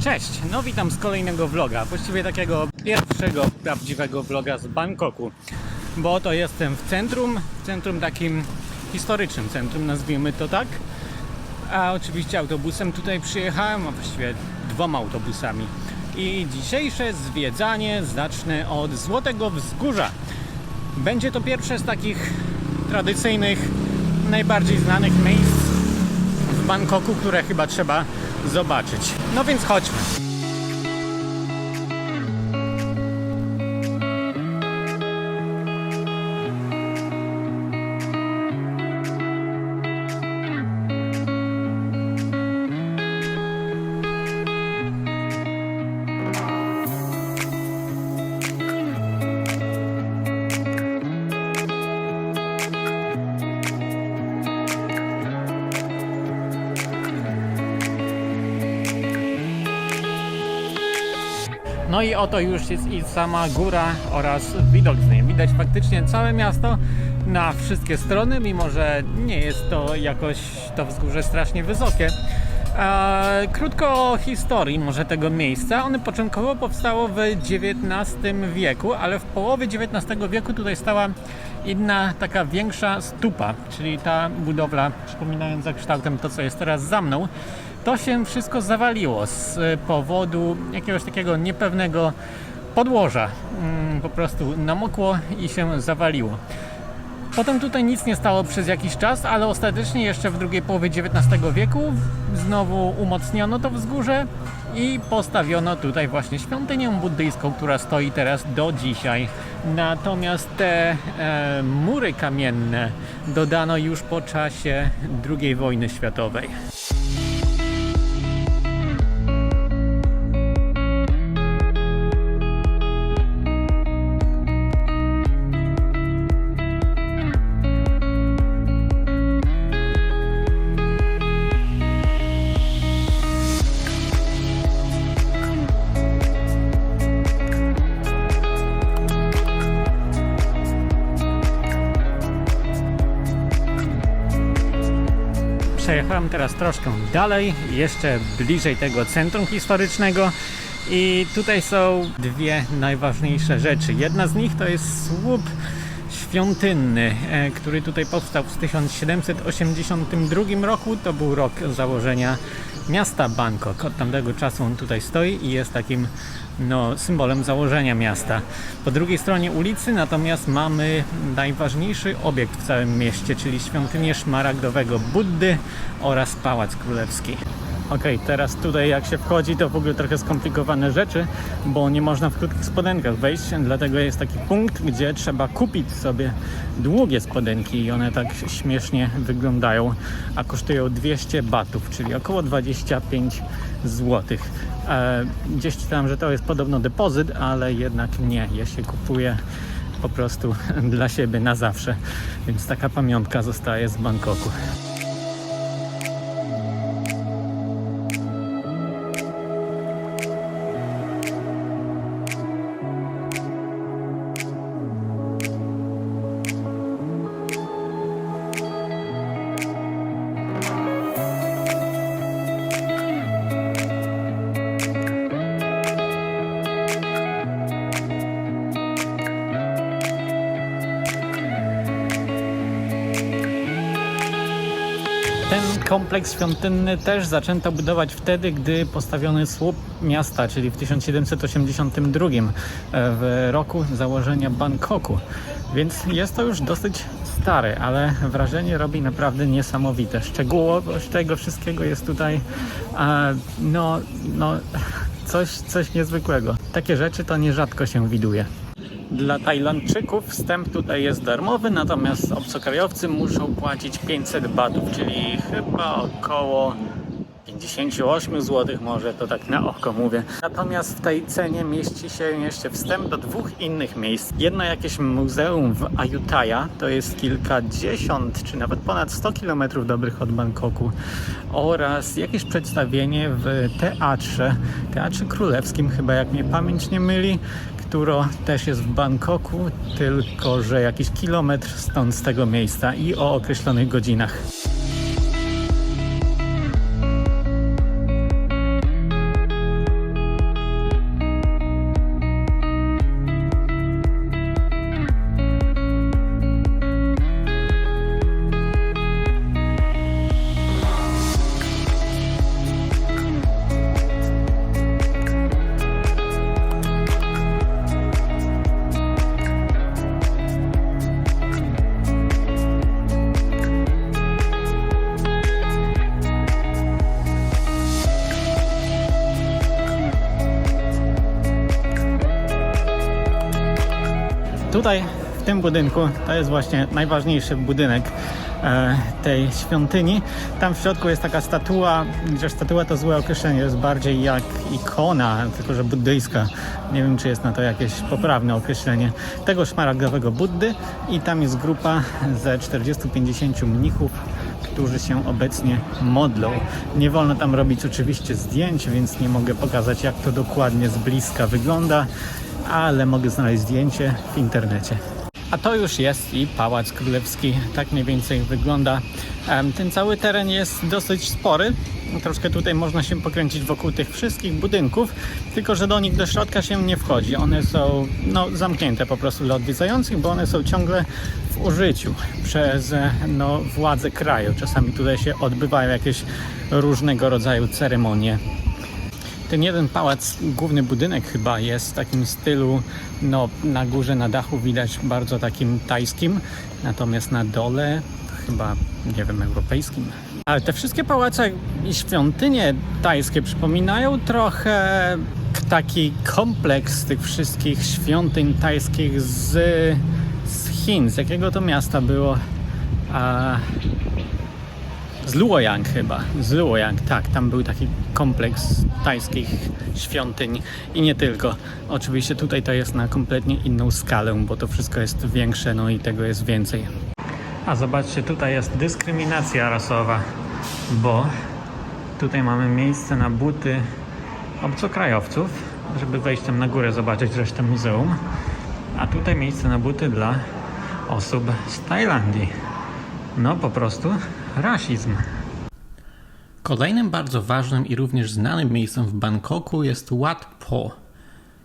Cześć, no witam z kolejnego vloga, właściwie takiego pierwszego prawdziwego vloga z Bangkoku, bo oto jestem w centrum, centrum takim historycznym centrum, nazwijmy to tak, a oczywiście autobusem tutaj przyjechałem, a właściwie dwoma autobusami. I dzisiejsze zwiedzanie zacznę od Złotego Wzgórza. Będzie to pierwsze z takich tradycyjnych, najbardziej znanych miejsc Bangkoku, które chyba trzeba zobaczyć. No więc chodźmy. No i oto już jest i sama góra oraz widok z niej. Widać faktycznie całe miasto na wszystkie strony, mimo że nie jest to jakoś to wzgórze strasznie wysokie. E, krótko o historii może tego miejsca. One początkowo powstało w XIX wieku, ale w połowie XIX wieku tutaj stała inna taka większa stupa, czyli ta budowla przypominająca kształtem to, co jest teraz za mną. To się wszystko zawaliło z powodu jakiegoś takiego niepewnego podłoża. Mm, Po prostu namokło i się zawaliło. Potem tutaj nic nie stało przez jakiś czas, ale ostatecznie jeszcze w drugiej połowie XIX wieku znowu umocniono to wzgórze i postawiono tutaj właśnie świątynię buddyjską, która stoi teraz do dzisiaj. Natomiast te e, mury kamienne dodano już po czasie II wojny światowej. Przejechałem teraz troszkę dalej, jeszcze bliżej tego centrum historycznego i tutaj są dwie najważniejsze rzeczy. Jedna z nich to jest słup świątynny, e, który tutaj powstał w 1782 roku. To był rok założenia miasta Bangkok. Od tamtego czasu on tutaj stoi i jest takim no, symbolem założenia miasta. Po drugiej stronie ulicy natomiast mamy najważniejszy obiekt w całym mieście, czyli świątynię szmaragdowego Buddy oraz Pałac Królewski. Okej, teraz tutaj jak się wchodzi, to w ogóle trochę skomplikowane rzeczy, bo nie można w krótkich spodenkach wejść, dlatego jest taki punkt, gdzie trzeba kupić sobie długie spodenki i one tak śmiesznie wyglądają, a kosztują 200 batów, czyli około 25 zł. E, gdzieś czytałem, że to jest podobno depozyt, ale jednak nie, je się kupuje po prostu dla siebie na zawsze, więc taka pamiątka zostaje z Bangkoku. Ten kompleks świątynny też zaczęto budować wtedy, gdy postawiony słup miasta, czyli w 1782 e, w roku założenia Bangkoku. Więc jest to już dosyć stary, ale wrażenie robi naprawdę niesamowite. Szczegółowość tego wszystkiego jest tutaj no, no coś, coś niezwykłego. Takie rzeczy to nierzadko się widuje. Dla Tajlandczyków wstęp tutaj jest darmowy, natomiast obcokrajowcy muszą płacić 500 batów, czyli chyba około 58 zł, może to tak na oko mówię. Natomiast w tej cenie mieści się jeszcze wstęp do dwóch innych miejsc. Jedno jakieś muzeum w Ayutthaya, to jest kilkadziesiąt czy nawet ponad 100 km dobrych od Bangkoku oraz jakieś przedstawienie w teatrze, teatrze królewskim chyba jak mnie pamięć nie myli, które też jest w Bangkoku, tylko że jakiś kilometr stąd z tego miejsca i o określonych godzinach. Tutaj w tym budynku to jest właśnie najważniejszy budynek e, tej świątyni. Tam w środku jest taka statua, chociaż statua to złe określenie, jest bardziej jak ikona, tylko że buddyjska. Nie wiem, czy jest na to jakieś poprawne określenie tego szmaragdowego Buddy i tam jest grupa ze 40-50 mnichów, którzy się obecnie modlą. Nie wolno tam robić oczywiście zdjęć, więc nie mogę pokazać jak to dokładnie z bliska wygląda, ale mogę znaleźć zdjęcie w internecie. A to już jest i Pałac Królewski. Tak mniej więcej wygląda. Ten cały teren jest dosyć spory. Troszkę tutaj można się pokręcić wokół tych wszystkich budynków, tylko że do nich do środka się nie wchodzi. One są no, zamknięte po prostu dla odwiedzających, bo one są ciągle w użyciu przez e, no, władze kraju. Czasami tutaj się odbywają jakieś różnego rodzaju ceremonie ten jeden pałac, główny budynek chyba jest w takim stylu, no na górze, na dachu widać bardzo takim tajskim, natomiast na dole chyba, nie wiem, europejskim. Ale te wszystkie pałace i świątynie tajskie przypominają trochę taki kompleks tych wszystkich świątyń tajskich z, z Chin. Z jakiego to miasta było? A, z Luoyang chyba, z Luoyang, tak, tam był taki kompleks tajskich świątyń i nie tylko. Oczywiście tutaj to jest na kompletnie inną skalę, bo to wszystko jest większe, no i tego jest więcej. A zobaczcie, tutaj jest dyskryminacja rasowa, bo tutaj mamy miejsce na buty obcokrajowców, żeby wejść tam na górę, zobaczyć resztę muzeum, a tutaj miejsce na buty dla osób z Tajlandii. No po prostu rasizm. Kolejnym bardzo ważnym i również znanym miejscem w Bangkoku jest Wat Po.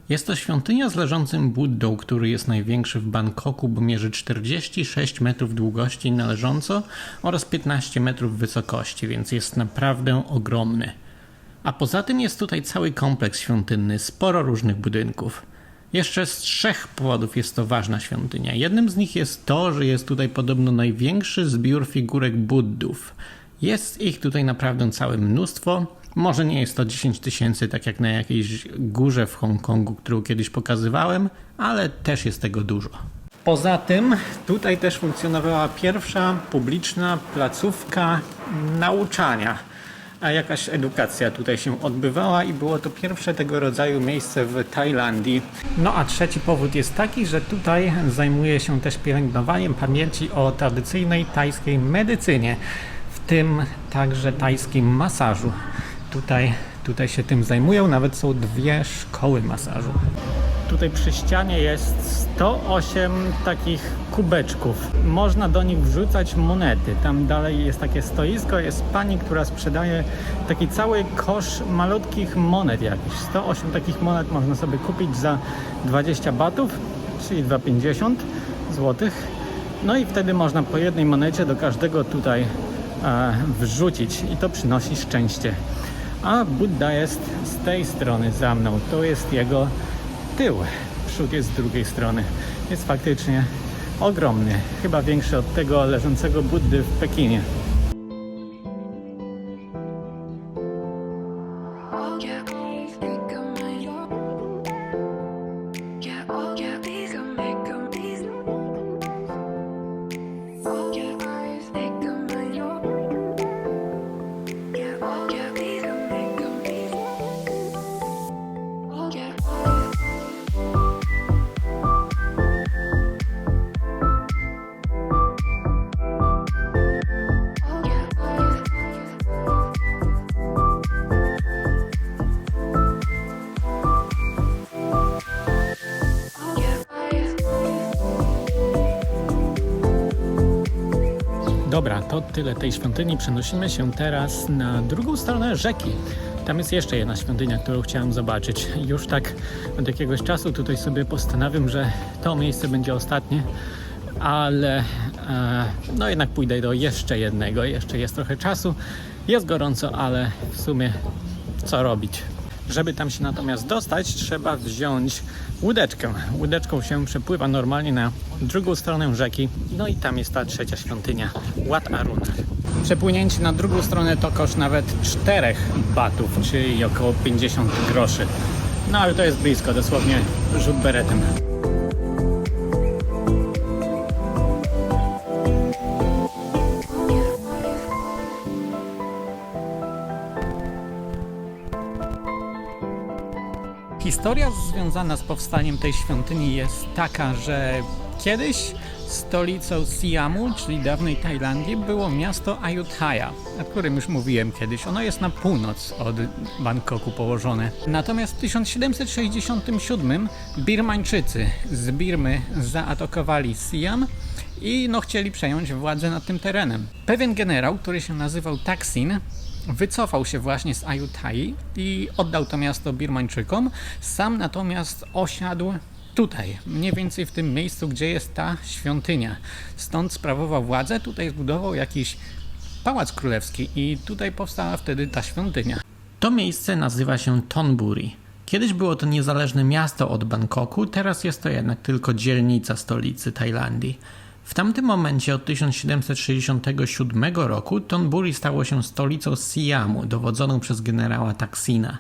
Jest to świątynia z leżącym Buddą, który jest największy w Bangkoku, bo mierzy 46 metrów długości należąco oraz 15 metrów wysokości, więc jest naprawdę ogromny. A poza tym jest tutaj cały kompleks świątynny, sporo różnych budynków. Jeszcze z trzech powodów jest to ważna świątynia. Jednym z nich jest to, że jest tutaj podobno największy zbiór figurek Buddów. Jest ich tutaj naprawdę całe mnóstwo. Może nie jest to 10 tysięcy, tak jak na jakiejś górze w Hongkongu, którą kiedyś pokazywałem, ale też jest tego dużo. Poza tym tutaj też funkcjonowała pierwsza publiczna placówka nauczania a jakaś edukacja tutaj się odbywała i było to pierwsze tego rodzaju miejsce w Tajlandii. No a trzeci powód jest taki, że tutaj zajmuje się też pielęgnowaniem pamięci o tradycyjnej tajskiej medycynie, w tym także tajskim masażu. Tutaj, tutaj się tym zajmują, nawet są dwie szkoły masażu. Tutaj przy ścianie jest 108 takich kubeczków. Można do nich wrzucać monety. Tam dalej jest takie stoisko, jest pani, która sprzedaje taki cały kosz malutkich monet jakichś. 108 takich monet można sobie kupić za 20 batów, czyli 2,50 złotych. No i wtedy można po jednej monecie do każdego tutaj e, wrzucić i to przynosi szczęście. A Buddha jest z tej strony za mną. To jest jego tył. Przód jest z drugiej strony. Jest faktycznie ogromny. Chyba większy od tego leżącego Buddy w Pekinie. Dobra, to tyle tej świątyni. Przenosimy się teraz na drugą stronę rzeki. Tam jest jeszcze jedna świątynia, którą chciałem zobaczyć. Już tak od jakiegoś czasu tutaj sobie postanawiam, że to miejsce będzie ostatnie, ale e, no jednak pójdę do jeszcze jednego. Jeszcze jest trochę czasu. Jest gorąco, ale w sumie co robić? Żeby tam się natomiast dostać, trzeba wziąć łódeczkę. Łódeczką się przepływa normalnie na drugą stronę rzeki. No i tam jest ta trzecia świątynia, Wat Arun. Przepłynięcie na drugą stronę to koszt nawet 4 batów, czyli około 50 groszy. No ale to jest blisko, dosłownie rzut beretem. Historia związana z powstaniem tej świątyni jest taka, że kiedyś stolicą Siamu, czyli dawnej Tajlandii, było miasto Ayutthaya, o którym już mówiłem kiedyś. Ono jest na północ od Bangkoku położone. Natomiast w 1767 Birmańczycy z Birmy zaatakowali Siam i no chcieli przejąć władzę nad tym terenem. Pewien generał, który się nazywał Taksin, wycofał się właśnie z Ayutthai i oddał to miasto Birmańczykom. Sam natomiast osiadł tutaj, mniej więcej w tym miejscu, gdzie jest ta świątynia. Stąd sprawował władzę, tutaj zbudował jakiś pałac królewski i tutaj powstała wtedy ta świątynia. To miejsce nazywa się Thonburi. Kiedyś było to niezależne miasto od Bangkoku, teraz jest to jednak tylko dzielnica stolicy Tajlandii. W tamtym momencie od 1767 roku Thonburi stało się stolicą Siamu, dowodzoną przez generała Taksina.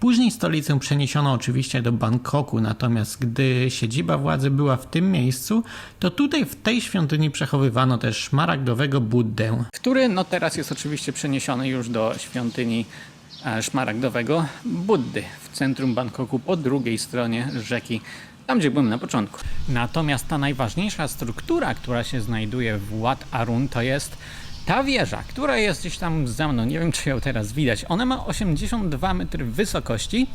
Później stolicę przeniesiono oczywiście do Bangkoku, natomiast gdy siedziba władzy była w tym miejscu, to tutaj w tej świątyni przechowywano też szmaragdowego Buddę, który no teraz jest oczywiście przeniesiony już do świątyni e, szmaragdowego Buddy w centrum Bangkoku po drugiej stronie rzeki, tam gdzie byłem na początku. Natomiast ta najważniejsza struktura, która się znajduje w Wat Arun, to jest ta wieża, która jest gdzieś tam za mną, nie wiem czy ją teraz widać. Ona ma 82 metry wysokości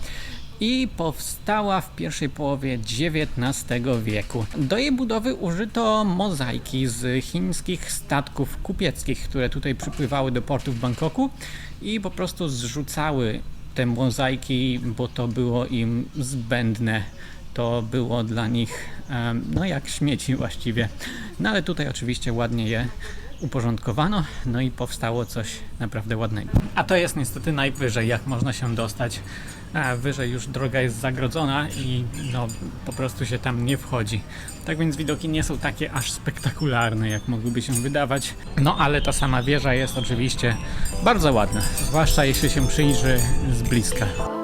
i powstała w pierwszej połowie XIX wieku. Do jej budowy użyto mozaiki z chińskich statków kupieckich, które tutaj przypływały do portu w Bangkoku i po prostu zrzucały te mozaiki, bo to było im zbędne. To było dla nich no jak śmieci właściwie. No ale tutaj oczywiście ładnie je uporządkowano, no i powstało coś naprawdę ładnego. A to jest niestety najwyżej, jak można się dostać. A wyżej już droga jest zagrodzona i no po prostu się tam nie wchodzi. Tak więc widoki nie są takie aż spektakularne, jak mogłyby się wydawać. No ale ta sama wieża jest oczywiście bardzo ładna, zwłaszcza jeśli się przyjrzy z bliska.